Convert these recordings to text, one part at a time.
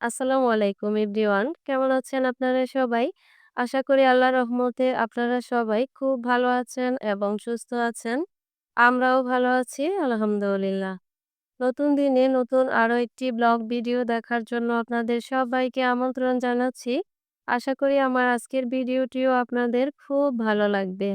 আসসালামু আলাইকুম এভরিওয়ান। কেমন আছেন আপনারা সবাই? আশা করি আল্লাহর রহমতে আপনারা সবাই খুব ভালো আছেন এবং সুস্থ আছেন। আমরাও ভালো আছি আলহামদুলিল্লাহ। নতুন দিনে নতুন আরও একটি ব্লগ ভিডিও দেখার জন্য আপনাদের সবাইকে আমন্ত্রণ জানাচ্ছি। আশা করি আমার আজকের ভিডিওটিও আপনাদের খুব ভালো লাগবে।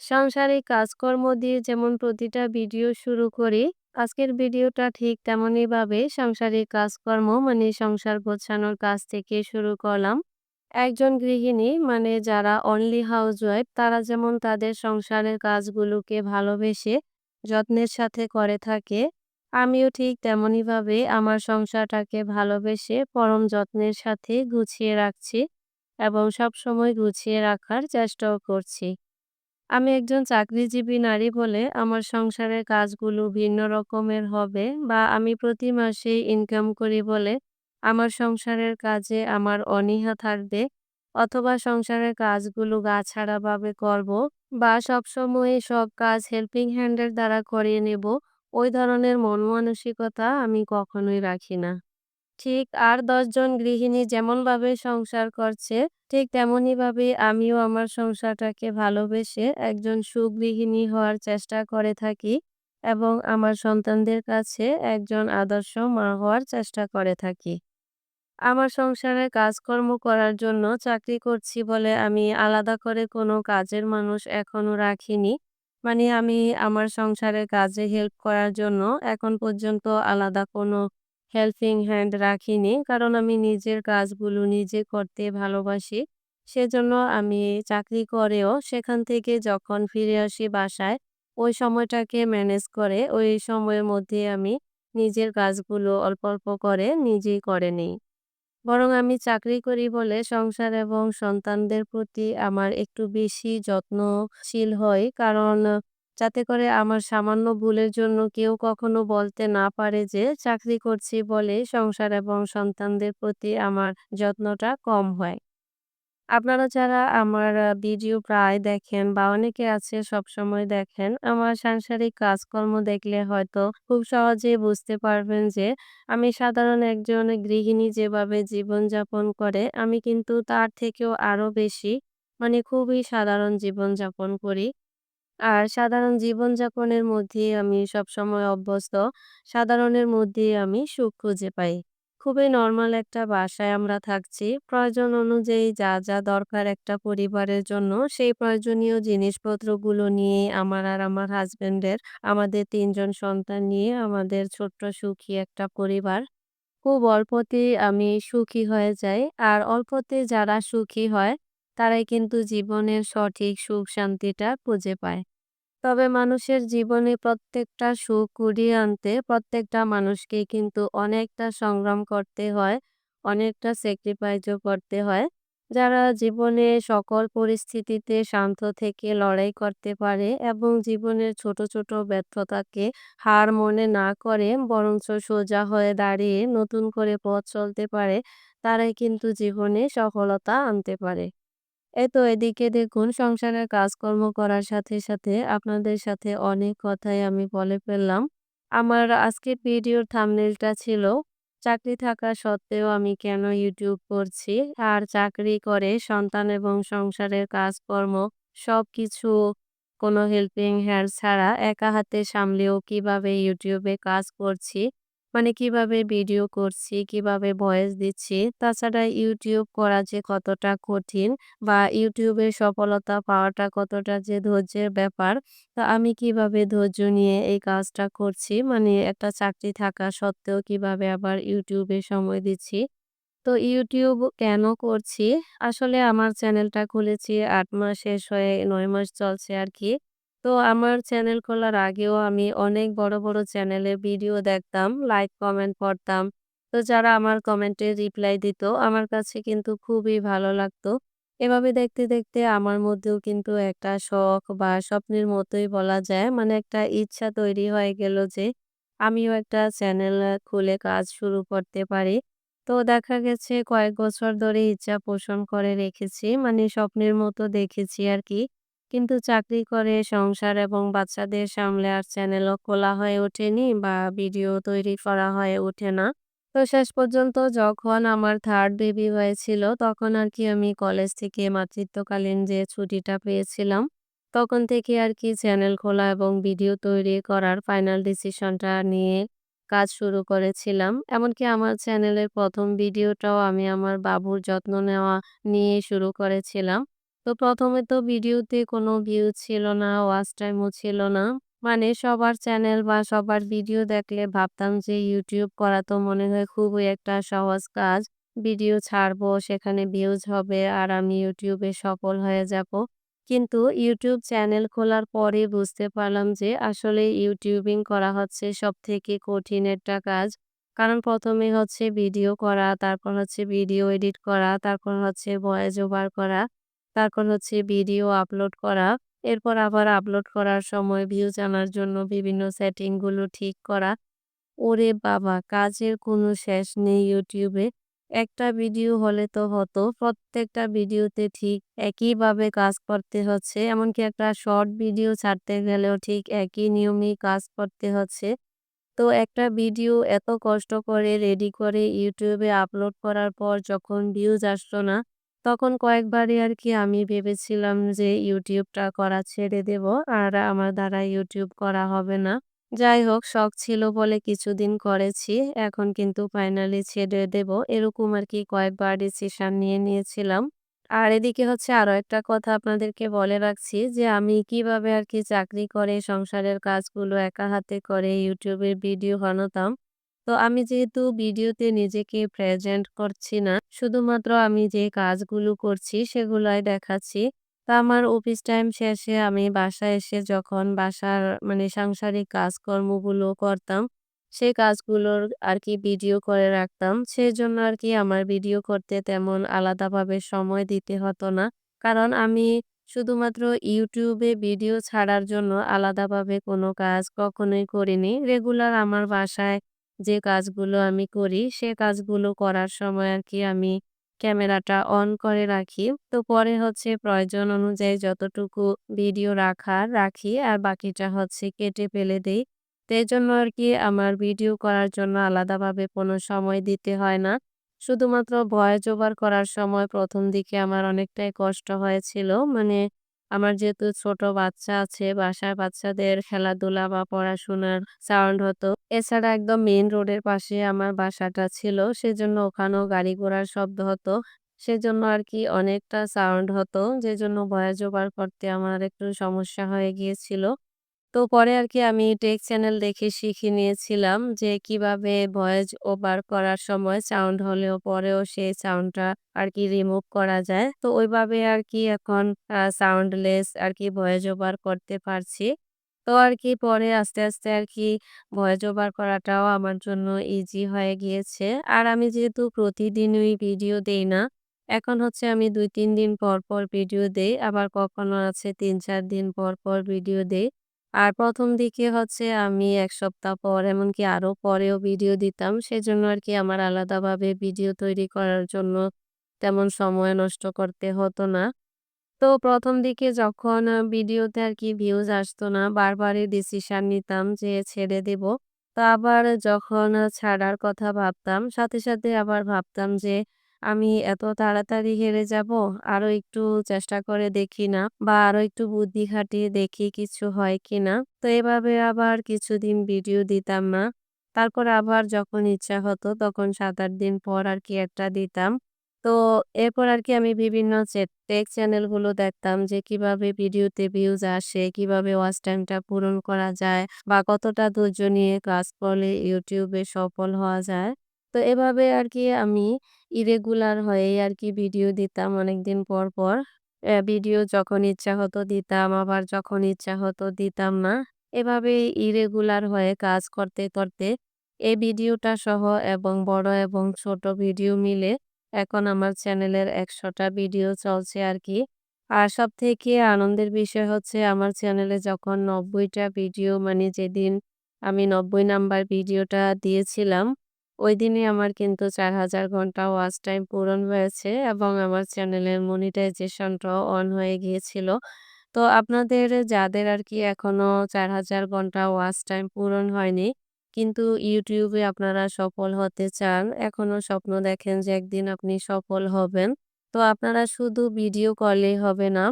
সাংসারিক কাজকর্ম দিয়ে যেমন প্রতিটা ভিডিও শুরু করি, আজকের ভিডিওটা ঠিক তেমনইভাবে সাংসারিক কাজকর্ম মানে সংসার গোছানোর কাজ থেকে শুরু করলাম। একজন গৃহিণী মানে যারা অনলি হাউসওয়াইফ তারা যেমন তাদের সংসারের কাজগুলোকে ভালোবেসে যত্নের সাথে করে থাকে, আমিও ঠিক তেমনইভাবে আমার সংসারটাকে ভালোবেসে পরম যত্নের সাথে গুছিয়ে রাখছি এবং সবসময় গুছিয়ে রাখার চেষ্টাও করছি। আমি একজন চাকরিজীবী নারী বলে আমার সংসারের কাজগুলো ভিন্ন রকমের হবে বা আমি প্রতি মাসেই ইনকাম করি বলে আমার সংসারের কাজে আমার অনীহা থাকবে। অথবা সংসারের কাজগুলো গাছাড়াভাবে করব বা সবসময় সব কাজ হেল্পিং হ্যান্ডের দ্বারা করিয়ে নেব, ওই ধরনের মন মানসিকতা আমি কখনোই রাখি না। ঠিক আর ১০ জন গৃহিণী যেমনভাবে সংসার করছে, ঠিক তেমনইভাবে আমিও আমার সংসারটাকে ভালোবেসে একজন সুগৃহিণী হওয়ার চেষ্টা করে থাকি এবং আমার সন্তানদের কাছে একজন আদর্শ মা হওয়ার চেষ্টা করে থাকি। আমার সংসারে কাজকর্ম করার জন্য চাকরি করছি বলে আমি আলাদা করে কোনো কাজের মানুষ এখনও রাখিনি। মানে আমি আমার সংসারের কাজে হেল্প করার জন্য এখন পর্যন্ত আলাদা কোনো হেল্পিং হ্যান্ড রাখিনি। কারণ আমি নিজের কাজগুলো নিজে করতে ভালোবাসি। সেজন্য আমি চাকরি করেও সেখান থেকে যখন ফিরে আসি বাসায়, ওই সময়টাকে ম্যানেজ করে ওই সময়ের মধ্যে আমি নিজের কাজগুলো অল্প, অল্প করে নিজেই করে নিই। বরং আমি চাকরি করি বলে সংসার এবং সন্তানদের প্রতি আমার একটু বেশি যত্নশীল হই। কারণ যাতে করে আমার সামান্য ভুলের জন্য কেউ কখনো বলতে না পারে যে চাকরি করছি বলে সংসার এবং সন্তানদের প্রতি আমার যত্নটা কম হয়। আপনারা যারা আমার ভিডিও প্রায় দেখেন বা অনেকে আছে সবসময় দেখেন, আমার সাংসারিক কাজকর্ম দেখলে হয়তো খুব সহজেই বুঝতে পারবেন যে আমি সাধারণ একজন গৃহিণী যেভাবে জীবনযাপন করে আমি কিন্তু তার থেকেও আরও বেশি মানে খুবই সাধারণ জীবনযাপন করি। আর সাধারণ জীবনযাপনের মধ্যেই আমি সবসময় অভ্যস্ত। সাধারণের মধ্যেই আমি সুখ খুঁজে পাই। খুবই নরমাল একটা বাসায় আমরা থাকছি। প্রয়োজন অনুযায়ী যা, যা দরকার একটা পরিবারের জন্য সেই প্রয়োজনীয় জিনিসপত্রগুলো নিয়ে আমার আর আমার হাসব্যান্ডের আমাদের ৩ জন সন্তান নিয়ে আমাদের ছোট্ট সুখী একটা পরিবার। খুব অল্পতেই আমি সুখী হয়ে যাই। আর অল্পতে যারা সুখী হয় তারাই কিন্তু জীবনের সঠিক সুখ শান্তিটা খুঁজে পায়। তবে মানুষের জীবনে প্রত্যেকটা সুখ কুড়িয়ে আনতে প্রত্যেকটা মানুষকে কিন্তু অনেকটা সংগ্রাম করতে হয়, অনেকটা স্যাক্রিফাইসও করতে হয়। যারা জীবনে সকল পরিস্থিতিতে শান্ত থেকে লড়াই করতে পারে এবং জীবনের ছোট, ছোট ব্যর্থতাকে হার মনে না করে বরঞ্চ সোজা হয়ে দাঁড়িয়ে নতুন করে পথ চলতে পারে, তারাই কিন্তু জীবনে সফলতা আনতে পারে। এই তো এদিকে দেখুন সংসারের কাজকর্ম করার সাথে, সাথে আপনাদের সাথে অনেক কথাই আমি বলে ফেললাম। আমার আজকের ভিডিওর থামনেলটা ছিল চাকরি থাকা সত্ত্বেও আমি কেন ইউটিউব করছি আর চাকরি করে সন্তান এবং সংসারের কাজকর্ম সবকিছু কোনো হেল্পিং হ্যান্ড ছাড়া একা হাতে সামলেও কীভাবে ইউটিউবে কাজ করছি মানে কীভাবে ভিডিও করছি, কীভাবে ভয়েস দিচ্ছি। তাছাড়া ইউটিউব করা যে কতটা কঠিন বা ইউটিউবে সফলতা পাওয়াটা কতটা যে ধৈর্যের ব্যাপার। তো আমি কীভাবে ধৈর্য নিয়ে এই কাজটা করছি মানে একটা চাকরি থাকা সত্ত্বেও কীভাবে আবার ইউটিউবে সময় দিচ্ছি। তো ইউটিউব কেন করছি? আসলে আমার চ্যানেলটা খুলেছি ৮ মাস শেষ হয়ে ৯ মাস চলছে আরকি। তো আমার চ্যানেল খোলার আগেও আমি অনেক বড়, বড় চ্যানেলে ভিডিও দেখতাম, লাইক কমেন্ট পড়তাম। তো যারা আমার কমেন্টে রিপ্লাই দিত আমার কাছে কিন্তু খুবই ভালো লাগতো। এভাবে দেখতে, দেখতে আমার মধ্যেও কিন্তু একটা শখ বা স্বপ্নের মতোই বলা যায় মানে একটা ইচ্ছা তৈরি হয়ে গেল যে আমিও একটা চ্যানেল খুলে কাজ শুরু করতে পারি। তো দেখা গেছে কয়েক বছর ধরে ইচ্ছা পোষণ করে রেখেছি। মানে স্বপ্নের মতো দেখেছি আরকি। কিন্তু চাকরি করে সংসার এবং বাচ্চাদের সামলে আর চ্যানেলও খোলা হয়ে ওঠেনি বা ভিডিও তৈরি করা হয়ে ওঠে না। তো শেষ পর্যন্ত যখন আমার থার্ড বেবি হয়েছিল তখন আর কি আমি কলেজ থেকে মাতৃত্বকালীন যে ছুটিটা পেয়েছিলাম, তখন থেকে আর কি চ্যানেল খোলা এবং ভিডিও তৈরি করার ফাইনাল ডিসিশনটা নিয়ে কাজ শুরু করেছিলাম। এমনকি আমার চ্যানেলের প্রথম ভিডিওটাও আমি আমার বাবুর যত্ন নেওয়া নিয়ে শুরু করেছিলাম। তো প্রথমে তো ভিডিওতে কোনো ভিউ ছিল না, ওয়াচ টাইমও ছিল না। মানে সবার চ্যানেল বা সবার ভিডিও দেখলে ভাবতাম যে ইউটিউব করা তো মনে হয় খুবই একটা সহজ কাজ। ভিডিও ছাড়বো, সেখানে ভিউজ হবে আর আমি ইউটিউবে সফল হয়ে যাব। কিন্তু ইউটিউব চ্যানেল খোলার পরে বুঝতে পারলাম যে আসলে ইউটিউবিং করা হচ্ছে সব থেকে কঠিন একটা কাজ। কারণ প্রথমে হচ্ছে ভিডিও করা, তারপর হচ্ছে ভিডিও এডিট করা, তারপর হচ্ছে ভয়েস ওভার করা, তারপর হচ্ছে ভিডিও আপলোড করা। এরপর আবার আপলোড করার সময় ভিউজ আনার জন্য বিভিন্ন সেটিংগুলো ঠিক করা। ওরে বাবা! কাজের কোনো শেষ নেই ইউটিউবে। একটা ভিডিও হলে তো হতো, প্রত্যেকটা ভিডিওতে ঠিক একইভাবে কাজ করতে হচ্ছে। এমনকি একটা শর্ট ভিডিও ছাড়তে গেলেও ঠিক একই নিয়মেই কাজ করতে হচ্ছে। তো একটা ভিডিও এত কষ্ট করে রেডি করে ইউটিউবে আপলোড করার পর যখন ভিউজ আসলো না, তখন কয়েকবারই আর কি আমি ভেবেছিলাম যে, ইউটিউবটা করা ছেড়ে দেব। আর আমার দ্বারা ইউটিউব করা হবে না। যাই হোক, শখ ছিল বলে কিছুদিন করেছি। এখন কিন্তু ফাইনালি ছেড়ে দেব। এরকম আর কি কয়েকবার ডিসিশন নিয়ে নিয়েছিলাম। আর এদিকে হচ্ছে আরও একটা কথা আপনাদেরকে বলে রাখছি যে, আমি কীভাবে আর কি চাকরি করে, সংসারের কাজগুলো একা হাতে করে, ইউটিউবের ভিডিও বানাতাম। তো আমি যেহেতু ভিডিওতে নিজেকে প্রেজেন্ট করছি না, শুধুমাত্র আমি যে কাজগুলো করছি সেগুলাই দেখাচ্ছি। তো আমার অফিস টাইম শেষে আমি বাসায় এসে যখন বাসার মানে সাংসারিক কাজকর্মগুলো করতাম, সেই কাজগুলোর আর কি ভিডিও করে রাখতাম। সেই জন্য আর কি আমার ভিডিও করতে তেমন আলাদাভাবে সময় দিতে হতো না। কারণ আমি শুধুমাত্র ইউটিউবে ভিডিও ছাড়ার জন্য আলাদাভাবে কোনো কাজ কখনোই করিনি। রেগুলার আমার বাসায় যে কাজগুলো আমি করি, সে কাজগুলো করার সময় আর কি আমি ক্যামেরাটা অন করে রাখি। তো পরে হচ্ছে প্রয়োজন অনুযায়ী যতটুকু ভিডিও রাখার রাখি আর বাকিটা হচ্ছে কেটে ফেলে দেই। তো এজন্য আরকি আমার ভিডিও করার জন্য আলাদাভাবে কোনো সময় দিতে হয় না। শুধুমাত্র ভয়েস ওভার করার সময় ১ম দিকে আমার অনেকটাই কষ্ট হয়েছিল। মানে আমার যেহেতু ছোট বাচ্চা আছে, বাসায় বাচ্চাদের খেলাধুলা বা পড়াশোনার সাউন্ড হতো। এছাড়া একদম মেইন রোডের পাশে আমার বাসাটা ছিল। সেজন্য ওখানেও গাড়ি ঘোড়ার শব্দ হতো। সেজন্য আর কি অনেকটা সাউন্ড হতো। যেজন্য ভয়েস ওভার করতে আমার একটু সমস্যা হয়ে গিয়েছিল। তো পরে আর কি আমি টেক চ্যানেল দেখে শিখে নিয়েছিলাম যে কীভাবে ভয়েস ওভার করার সময় সাউন্ড হলেও পরেও সেই সাউন্ডটা আর কি রিমুভ করা যায়। তো ওইভাবে আর কি এখন সাউন্ডলেস আর কি ভয়েস ওভার করতে পারছি। তো আর কি পরে আস্তে, আস্তে আর কি ভয়েস ওভার করাটাও আমার জন্য ইজি হয়ে গিয়েছে। আর আমি যেহেতু প্রতিদিনই ভিডিও দেই না, এখন হচ্ছে আমি ২-৩ দিন পর, পর ভিডিও দেই। আবার কখনো আছে ৩-৪ দিন পর, পর ভিডিও দেই। আর ১ম দিকে হচ্ছে আমি ১ সপ্তাহ পর এমনকি আরও পরেও ভিডিও দিতাম। সেজন্য আরকি আমার আলাদাভাবে ভিডিও তৈরি করার জন্য তেমন সময় নষ্ট করতে হতো না। তো ১ম দিকে যখন ভিডিওতে আরকি ভিউজ আসতো না, বারবারই ডিসিশন নিতাম যে ছেড়ে দেব। তো আবার যখন ছাড়ার কথা ভাবতাম, সাথে, সাথে আবার ভাবতাম যে আমি এত তাড়াতাড়ি হেরে যাব, আরও একটু চেষ্টা করে দেখি না বা আরও একটু বুদ্ধি খাটিয়ে দেখি কিছু হয় কিনা। তো এভাবে আবার কিছুদিন ভিডিও দিতাম না। তারপর আবার যখন ইচ্ছা হতো তখন ৭-৮ দিন পর আর কি একটা দিতাম। তো এরপর আর কি আমি বিভিন্ন টেক চ্যানেলগুলো দেখতাম যে কীভাবে ভিডিওতে ভিউজ আসে, কীভাবে ওয়াচ টাইমটা পূরণ করা যায় বা কতটা ধৈর্য নিয়ে কাজ করলে ইউটিউবে সফল হওয়া যায়। তো এভাবে আর কি আমি ইরেগুলার হয়েই আরকি ভিডিও দিতাম অনেকদিন পর, পর। ভিডিও যখন ইচ্ছা হতো দিতাম, আবার যখন ইচ্ছা হতো দিতাম না। এভাবেই ইরেগুলার হয়ে কাজ করতে, করতে এই ভিডিওটা সহ এবং বড় এবং ছোট ভিডিও মিলে এখন আমার চ্যানেলের একশোটা ভিডিও চলছে আর কি আর সব থেকে আনন্দের বিষয় হচ্ছে আমার চ্যানেলে যখন নব্বইটা ভিডিও মানে যেদিন আমি ৯০ নাম্বার ভিডিওটা দিয়েছিলাম, ওইদিনই আমার কিন্তু ৪০০০ ঘণ্টা ওয়াচ টাইম পূরণ হয়েছে এবং আমার চ্যানেলের মনিটাইজেশনটাও অন হয়ে গিয়েছিল। তো আপনাদের যাদের আরকি এখনও ৪০০০ ঘণ্টা ওয়াচ টাইম পূরণ হয়নি, কিন্তু এ আপনারা সফল হতে চান, এখনও স্বপ্ন দেখেন যে একদিন আপনি সফল হবেন। তো আপনারা শুধু ভিডিও করলেই হবে না।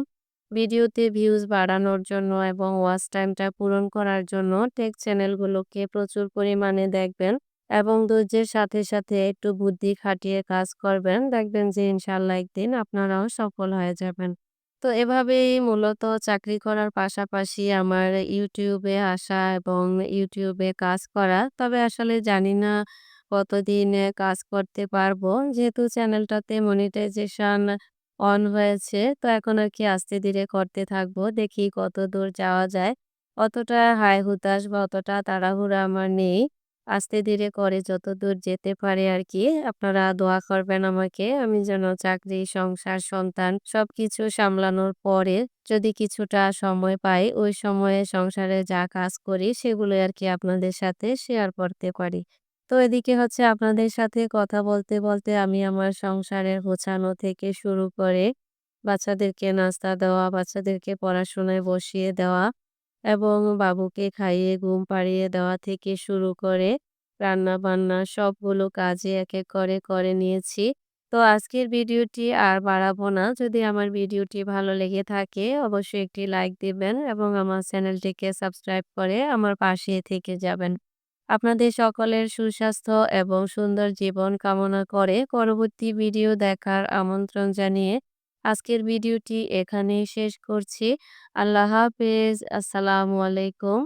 ভিডিওতে ভিউজ বাড়ানোর জন্য এবং ওয়াচ টাইমটা পূরণ করার জন্য টেক চ্যানেলগুলোকে প্রচুর পরিমাণে দেখবেন এবং ধৈর্যের সাথে, সাথে একটু বুদ্ধি খাটিয়ে কাজ করবেন। দেখবেন যে ইনশাল্লাহ একদিন আপনারাও সফল হয়ে যাবেন। তো এভাবেই মূলত চাকরি করার পাশাপাশি আমার ইউটিউবে আসা এবং ইউটিউবে কাজ করা। তবে আসলে জানি না কতদিন কাজ করতে পারব। যেহেতু চ্যানেলটাতে মনিটাইজেশন অন হয়েছে। তো এখন আর কি আস্তে ধীরে করতে থাকব। দেখি কত দূর যাওয়া যায়। অতটা হায় হুতাশ বা অতটা তাড়াহুড়া আমার নেই। আস্তে ধীরে করে যতদূর যেতে পারে আর কি। আপনারা দোয়া করবেন আমাকে। আমি যেন চাকরি, সংসার, সন্তান সবকিছু সামলানোর পরে যদি কিছুটা সময় পাই, ওই সময়ে সংসারে যা কাজ করি সেগুলোই আরকি আপনাদের সাথে শেয়ার করতে পারি। তো এদিকে হচ্ছে আপনাদের সাথে কথা বলতে, বলতে আমি আমার সংসারের গোছানো থেকে শুরু করে বাচ্চাদেরকে নাস্তা দেওয়া, বাচ্চাদেরকে পড়াশোনায় বসিয়ে দেওয়া এবং বাবুকে খাইয়ে ঘুম পাড়িয়ে দেওয়া থেকে শুরু করে রান্না-বান্না সবগুলো কাজে এক, এক করে, করে নিয়েছি। তো আজকের ভিডিওটি আর বাড়াবো না। যদি আমার ভিডিওটি ভালো লেগে থাকে অবশ্যই একটি লাইক দিবেন এবং আমার চ্যানেলটিকে সাবস্ক্রাইব করে আমার পাশে থেকে যাবেন। আপনাদের সকলের সুস্বাস্থ্য এবং সুন্দর জীবন কামনা করে পরবর্তী ভিডিও দেখার আমন্ত্রণ জানিয়ে আজকের ভিডিওটি এখানেই শেষ করছি। আল্লাহ হাফেজ। আসসালামু আলাইকুম।